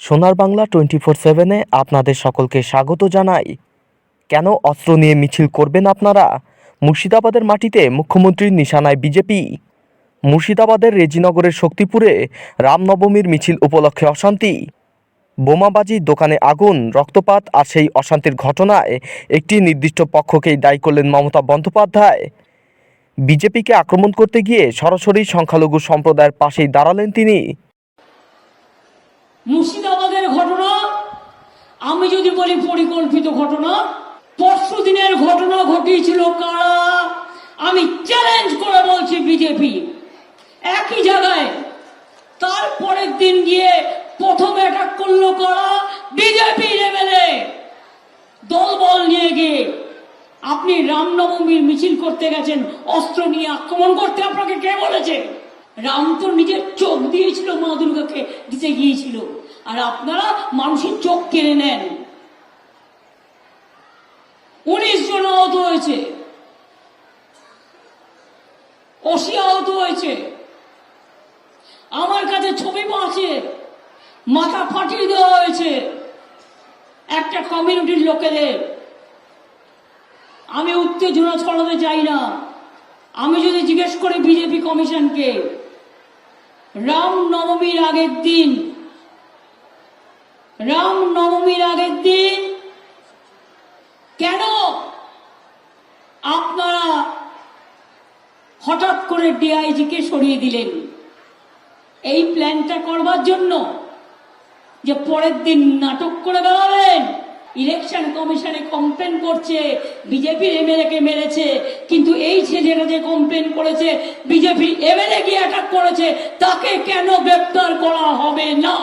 সোনার Bangla twenty four সেভেনে আপনাদের সকলকে স্বাগত জানাই। কেন অস্ত্র নিয়ে মিছিল করবেন আপনারা? মুর্শিদাবাদের মাটিতে মুখ্যমন্ত্রীর নিশানায় বিজেপি। মুর্শিদাবাদের রেজিনগরের শক্তিপুরে রামনবমীর মিছিল উপলক্ষে অশান্তি। বোমাবাজি দোকানে আগুন, রক্তপাত আর সেই অশান্তির ঘটনায় একটি নির্দিষ্ট পক্ষকেই দায়ী করলেন মমতা বন্দ্যোপাধ্যায়। বিজেপিকে আক্রমণ করতে গিয়ে সরাসরি সংখ্যালঘু সম্প্রদায়ের পাশেই দাঁড়ালেন তিনি। মুর্শিদাবাদের ঘটনা, আমি যদি বলি পরিকল্পিত ঘটনা, পরশু দিনের ঘটনা ঘটিয়েছিল কারা? আমি চ্যালেঞ্জ করে বলছি বিজেপি একই জায়গায়, তারপরের দিন গিয়ে প্রথম অ্যাটাক করল কারা? বিজেপি লেভেলে দলবল নিয়ে গিয়ে, আপনি রামনবমীর মিছিল করতে গেছেন, অস্ত্র নিয়ে আক্রমণ করতে, আপনাকে কে বলেছে? রাম তো নিজের চোখ দিয়েছিল মা দুর্গাকে, দিতে গিয়েছিল। আর আপনারা মানুষের চোখ কেড়ে নেন। উনিশ জন আহত হয়েছে। অসি আহত হয়েছে। আমার কাছে ছবি আছে মাথা ফাটিয়ে দেওয়া হয়েছে। একটা কমিউনিটির লোকেদের। আমি উত্তেজনা ছড়াতে চাই না। আমি যদি জিজ্ঞেস করি বিজেপি কমিশনকে রাম নবমীর আগের দিন। রাম নবমীর আগের দিন কেন আপনারা হঠাৎ করে ডিআইজিকে সরিয়ে দিলেন? এই প্ল্যানটা করবার জন্য যে পরের দিন নাটক করে বেড়াবেন? ইলেকশন কমিশনে কমপ্লেন করছে বিজেপির এমএলএ কে মেরেছে, কিন্তু এই ছেলেরা যে কমপ্লেন করেছে বিজেপির এমএলএ গিয়ে অ্যাটাক করেছে, তাকে কেন গ্রেপ্তার করা হবে না?